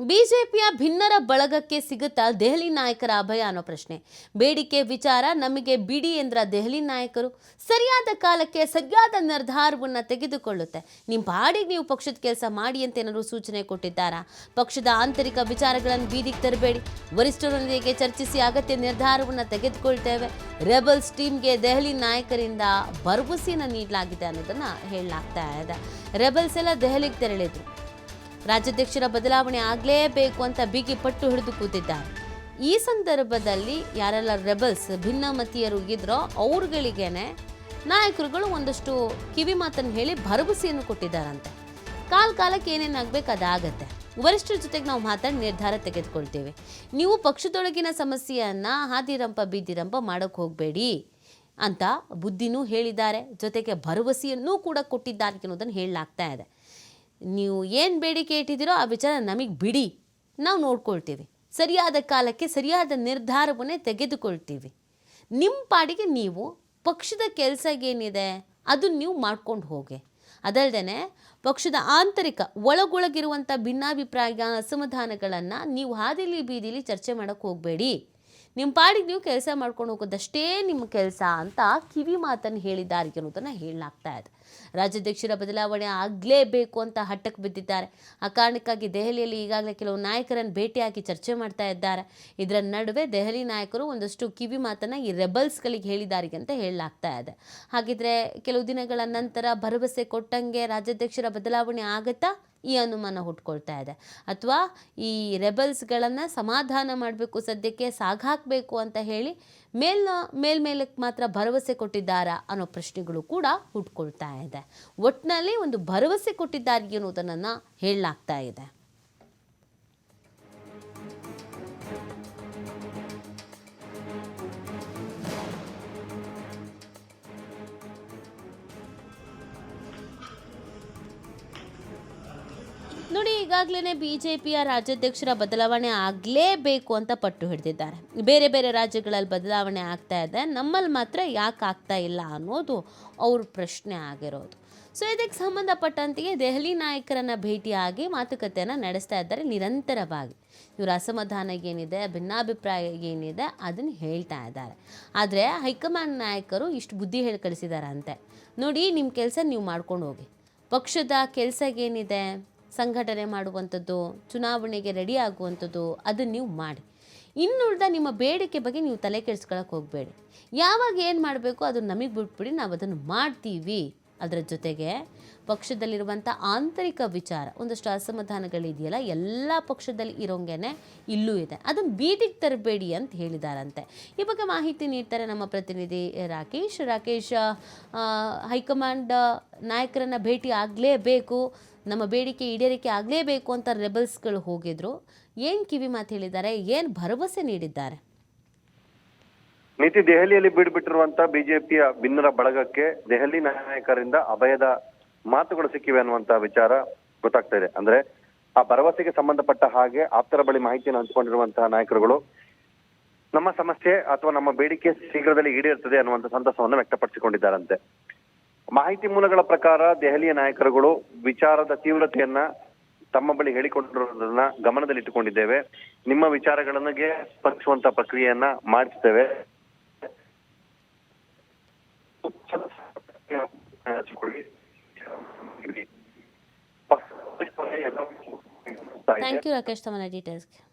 ಬಿಜೆಪಿಯ ಭಿನ್ನರ ಬಳಗಕ್ಕೆ ಸಿಗುತ್ತಾ ದೆಹಲಿ ನಾಯಕರ ಅಭಯ ಅನ್ನೋ ಪ್ರಶ್ನೆ. ಬೇಡಿಕೆ ವಿಚಾರ, ನಮಗೆ ಬಿಡಿ ಎಂದ್ರ ದೆಹಲಿ ನಾಯಕರು. ಸರಿಯಾದ ಕಾಲಕ್ಕೆ ಸರಿಯಾದ ನಿರ್ಧಾರವನ್ನು ತೆಗೆದುಕೊಳ್ಳುತ್ತೆ. ನಿಮ್ಮ ಬಾಡಿಗೆ ನೀವು ಪಕ್ಷದ ಕೆಲಸ ಮಾಡಿ ಅಂತ ಏನಾದರೂ ಸೂಚನೆ ಕೊಟ್ಟಿದ್ದಾರಾ? ಪಕ್ಷದ ಆಂತರಿಕ ವಿಚಾರಗಳನ್ನು ಬೀದಿಗೆ ತರಬೇಡಿ. ವರಿಷ್ಠರೊಂದಿಗೆ ಚರ್ಚಿಸಿ ಅಗತ್ಯ ನಿರ್ಧಾರವನ್ನು ತೆಗೆದುಕೊಳ್ತೇವೆ. ರೆಬಲ್ಸ್ ಟೀಮ್ಗೆ ದೆಹಲಿ ನಾಯಕರಿಂದ ಭರವಸೆಯನ್ನು ನೀಡಲಾಗಿದೆ ಅನ್ನೋದನ್ನು ಹೇಳಲಾಗ್ತಾ ಇದೆ. ರೆಬಲ್ಸ್ ಎಲ್ಲ ದೆಹಲಿಗೆ ತೆರಳಿದ್ರು. ರಾಜ್ಯಾಧ್ಯಕ್ಷರ ಬದಲಾವಣೆ ಆಗಲೇಬೇಕು ಅಂತ ಬಿಗಿ ಪಟ್ಟು ಹಿಡಿದು ಕೂತಿದ್ದಾರೆ. ಈ ಸಂದರ್ಭದಲ್ಲಿ ಯಾರೆಲ್ಲ ರೆಬಲ್ಸ್ ಭಿನ್ನಮತೀಯರು ಇದ್ರೋ ಅವ್ರಗಳಿಗೇನೆ ನಾಯಕರುಗಳು ಒಂದಷ್ಟು ಕಿವಿ ಮಾತನ್ನು ಹೇಳಿ ಭರವಸೆಯನ್ನು ಕೊಟ್ಟಿದ್ದಾರಂತೆ. ಕಾಲ ಕಾಲಕ್ಕೆ ಏನೇನಾಗಬೇಕು ಅದಾಗತ್ತೆ. ವರಿಷ್ಠರ ಜೊತೆಗೆ ನಾವು ಮಾತಾಡಿ ನಿರ್ಧಾರ ತೆಗೆದುಕೊಳ್ತೇವೆ. ನೀವು ಪಕ್ಷದೊಳಗಿನ ಸಮಸ್ಯೆಯನ್ನು ಹಾದಿರಂಪ ಬೀದಿರಂಪ ಮಾಡೋಕ್ಕೆ ಹೋಗಬೇಡಿ ಅಂತ ಬುದ್ಧಿನೂ ಹೇಳಿದ್ದಾರೆ. ಜೊತೆಗೆ ಭರವಸೆಯನ್ನೂ ಕೂಡ ಕೊಟ್ಟಿದ್ದಾರೆ ಅನ್ನೋದನ್ನು ಹೇಳಲಾಗ್ತಾ ಇದೆ. ನೀವು ಏನು ಬೇಡಿಕೆ ಇಟ್ಟಿದ್ದೀರೋ ಆ ವಿಚಾರ ನಮಗೆ ಬಿಡಿ. ನಾವು ನೋಡ್ಕೊಳ್ತೀವಿ. ಸರಿಯಾದ ಕಾಲಕ್ಕೆ ಸರಿಯಾದ ನಿರ್ಧಾರವನ್ನೇ ತೆಗೆದುಕೊಳ್ತೀವಿ. ನಿಮ್ಮ ಪಾಡಿಗೆ ನೀವು ಪಕ್ಷದ ಕೆಲಸ ಏನಿದೆ ಅದನ್ನು ನೀವು ಮಾಡ್ಕೊಂಡು ಹೋಗಿ. ಅದಲ್ಲದೆ ಪಕ್ಷದ ಆಂತರಿಕ ಒಳಗೊಳಗಿರುವಂಥ ಭಿನ್ನಾಭಿಪ್ರಾಯ ಅಸಮಾಧಾನಗಳನ್ನು ನೀವು ಹಾದಿಲಿ ಬೀದಿಲಿ ಚರ್ಚೆ ಮಾಡೋಕ್ಕೆ ಹೋಗಬೇಡಿ. ನಿಮ್ಮ ಪಾಡಿಗೆ ನೀವು ಕೆಲಸ ಮಾಡ್ಕೊಂಡು ಹೋಗೋದಷ್ಟೇ ನಿಮ್ಮ ಕೆಲಸ ಅಂತ ಕಿವಿ ಮಾತನ್ನು ಹೇಳಿದ್ದಾರೆ ಅನ್ನೋದನ್ನು ಹೇಳಲಾಗ್ತಾ ಇದೆ. ರಾಜ್ಯಾಧ್ಯಕ್ಷರ ಬದಲಾವಣೆ ಆಗಲೇಬೇಕು ಅಂತ ಹಟ್ಟಕ್ಕೆ ಬಿದ್ದಿದ್ದಾರೆ. ಆ ಕಾರಣಕ್ಕಾಗಿ ದೆಹಲಿಯಲ್ಲಿ ಈಗಾಗಲೇ ಕೆಲವು ನಾಯಕರನ್ನು ಭೇಟಿಯಾಗಿ ಚರ್ಚೆ ಮಾಡ್ತಾ ಇದ್ದಾರೆ. ಇದರ ನಡುವೆ ದೆಹಲಿ ನಾಯಕರು ಒಂದಷ್ಟು ಕಿವಿ ಮಾತನ್ನು ಈ ರೆಬಲ್ಸ್ಗಳಿಗೆ ಹೇಳಿದ್ದಾರೆ ಅಂತ ಹೇಳಲಾಗ್ತಾ ಇದೆ. ಹಾಗಿದ್ರೆ ಕೆಲವು ದಿನಗಳ ನಂತರ ಭರವಸೆ ಕೊಟ್ಟಂಗೆ ರಾಜ್ಯಾಧ್ಯಕ್ಷರ ಬದಲಾವಣೆ ಆಗತ್ತಾ? ಈ ಅನುಮಾನ ಹುಟ್ಕೊಳ್ತಾ ಇದೆ. ಅಥವಾ ಈ ರೆಬಲ್ಸ್ಗಳನ್ನು ಸಮಾಧಾನ ಮಾಡಬೇಕು ಸದ್ಯಕ್ಕೆ ಸಾಗಾಕಬೇಕು ಅಂತ ಹೇಳಿ ಮೇಲ್ನ ಮೇಲ್ಮೇಲಕ್ಕೆ ಮಾತ್ರ ಭರವಸೆ ಕೊಟ್ಟಿದ್ದಾರಾ ಅನ್ನೋ ಪ್ರಶ್ನೆಗಳು ಕೂಡ ಹುಟ್ಕೊಳ್ತಾ ಇದೆ. ಒಟ್ಟಿನಲ್ಲಿ ಒಂದು ಭರವಸೆ ಕೊಟ್ಟಿದ್ದಾರೆ ಅನ್ನೋದನ್ನು ಹೇಳಲಾಗ್ತಾ ಇದೆ. ನೋಡಿ ಈಗಾಗಲೇ ಬಿ ಜೆ ಪಿಯ ರಾಜ್ಯಾಧ್ಯಕ್ಷರ ಬದಲಾವಣೆ ಆಗಲೇಬೇಕು ಅಂತ ಪಟ್ಟು ಹಿಡಿದಿದ್ದಾರೆ. ಬೇರೆ ಬೇರೆ ರಾಜ್ಯಗಳಲ್ಲಿ ಬದಲಾವಣೆ ಆಗ್ತಾ ಇದೆ. ನಮ್ಮಲ್ಲಿ ಮಾತ್ರ ಯಾಕೆ ಆಗ್ತಾ ಇಲ್ಲ ಅನ್ನೋದು ಅವ್ರ ಪ್ರಶ್ನೆ ಆಗಿರೋದು. ಸೊ ಇದಕ್ಕೆ ಸಂಬಂಧಪಟ್ಟಂತೆಯೇ ದೆಹಲಿ ನಾಯಕರನ್ನು ಭೇಟಿಯಾಗಿ ಮಾತುಕತೆಯನ್ನು ನಡೆಸ್ತಾ ಇದ್ದಾರೆ ನಿರಂತರವಾಗಿ. ಇವರ ಅಸಮಾಧಾನ ಏನಿದೆ, ಭಿನ್ನಾಭಿಪ್ರಾಯ ಏನಿದೆ ಅದನ್ನು ಹೇಳ್ತಾ ಇದ್ದಾರೆ. ಆದರೆ ಹೈಕಮಾಂಡ್ ನಾಯಕರು ಇಷ್ಟು ಬುದ್ಧಿ ಹೇಳಿ ಕಳಿಸಿದಾರಂತೆ ನೋಡಿ ನಿಮ್ಮ ಕೆಲಸ ನೀವು ಮಾಡ್ಕೊಂಡು ಹೋಗಿ. ಪಕ್ಷದ ಕೆಲಸ ಏನಿದೆ ಸಂಘಟನೆ ಮಾಡುವಂಥದ್ದು, ಚುನಾವಣೆಗೆ ರೆಡಿ ಆಗುವಂಥದ್ದು ಅದನ್ನು ನೀವು ಮಾಡಿ. ಇನ್ನುಳಿದ ನಿಮ್ಮ ಬೇಡಿಕೆ ಬಗ್ಗೆ ನೀವು ತಲೆ ಕೆಡಿಸ್ಕೊಳಕ್ಕೆ ಹೋಗಬೇಡಿ. ಯಾವಾಗ ಏನು ಮಾಡಬೇಕು ಅದು ನಮಗೆ ಬಿಟ್ಬಿಡಿ ನಾವು ಅದನ್ನು ಮಾಡ್ತೀವಿ. ಅದರ ಜೊತೆಗೆ ಪಕ್ಷದಲ್ಲಿರುವಂಥ ಆಂತರಿಕ ವಿಚಾರ, ಒಂದಷ್ಟು ಅಸಮಾಧಾನಗಳಿದೆಯಲ್ಲ, ಎಲ್ಲ ಪಕ್ಷದಲ್ಲಿ ಇರೋಂಗೇನೆ ಇಲ್ಲೂ ಇದೆ. ಅದನ್ನು ಬೀದಿಗೆ ತರಬೇಡಿ ಅಂತ ಹೇಳಿದಾರಂತೆ. ಈ ಬಗ್ಗೆ ಮಾಹಿತಿ ನೀಡ್ತಾರೆ ನಮ್ಮ ಪ್ರತಿನಿಧಿ ರಾಕೇಶ್. ರಾಕೇಶ್ ಹೈಕಮಾಂಡ್ ನಾಯಕರನ್ನು ಭೇಟಿ ಆಗಲೇಬೇಕು, ನಮ್ಮ ಬೇಡಿಕೆ ಈಡೇರಿಕೆ ಆಗಲೇಬೇಕು ಅಂತ ರೆಬಲ್ಸ್ಗಳು ಹೋಗಿದ್ರು. ಏನು ಕಿವಿ ಮಾತು ಹೇಳಿದ್ದಾರೆ? ಏನು ಭರವಸೆ ನೀಡಿದ್ದಾರೆ? ನೀತಿ ದೆಹಲಿಯಲ್ಲಿ ಬಿಡ್ಬಿಟ್ಟಿರುವಂತ ಬಿಜೆಪಿಯ ಭಿನ್ನರ ಬಳಗಕ್ಕೆ ದೆಹಲಿ ನಾಯಕರಿಂದ ಅಭಯದ ಮಾತುಗಳು ಸಿಕ್ಕಿವೆ ಅನ್ನುವಂತ ವಿಚಾರ ಗೊತ್ತಾಗ್ತಾ ಇದೆ. ಅಂದ್ರೆ ಆ ಭರವಸೆಗೆ ಸಂಬಂಧಪಟ್ಟ ಹಾಗೆ ಆಪ್ತರ ಬಳಿ ಮಾಹಿತಿಯನ್ನು ಹಂಚಿಕೊಂಡಿರುವಂತಹ ನಾಯಕರುಗಳು ನಮ್ಮ ಸಮಸ್ಯೆ ಅಥವಾ ನಮ್ಮ ಬೇಡಿಕೆ ಶೀಘ್ರದಲ್ಲಿ ಈಡೇರ್ತದೆ ಅನ್ನುವಂತ ಸಂತಸವನ್ನು ವ್ಯಕ್ತಪಡಿಸಿಕೊಂಡಿದ್ದಾರಂತೆ. ಮಾಹಿತಿ ಮೂಲಗಳ ಪ್ರಕಾರ ದೆಹಲಿಯ ನಾಯಕರುಗಳು ವಿಚಾರದ ತೀವ್ರತೆಯನ್ನ ತಮ್ಮ ಬಳಿ ಹೇಳಿಕೊಂಡಿರೋದನ್ನ ಗಮನದಲ್ಲಿಟ್ಟುಕೊಂಡಿದ್ದೇವೆ. ನಿಮ್ಮ ವಿಚಾರಗಳಿಗೆ ಸ್ಪರ್ಶಿಸುವಂತ ಪ್ರಕ್ರಿಯೆಯನ್ನ ಮಾಡಿಸ್ತೇವೆ. ಥ್ಯಾಂಕ್ ಯು ರಾಕೇಶ್ ತಮ್ಮ ಡೀಟೇಲ್ಸ್ಗೆ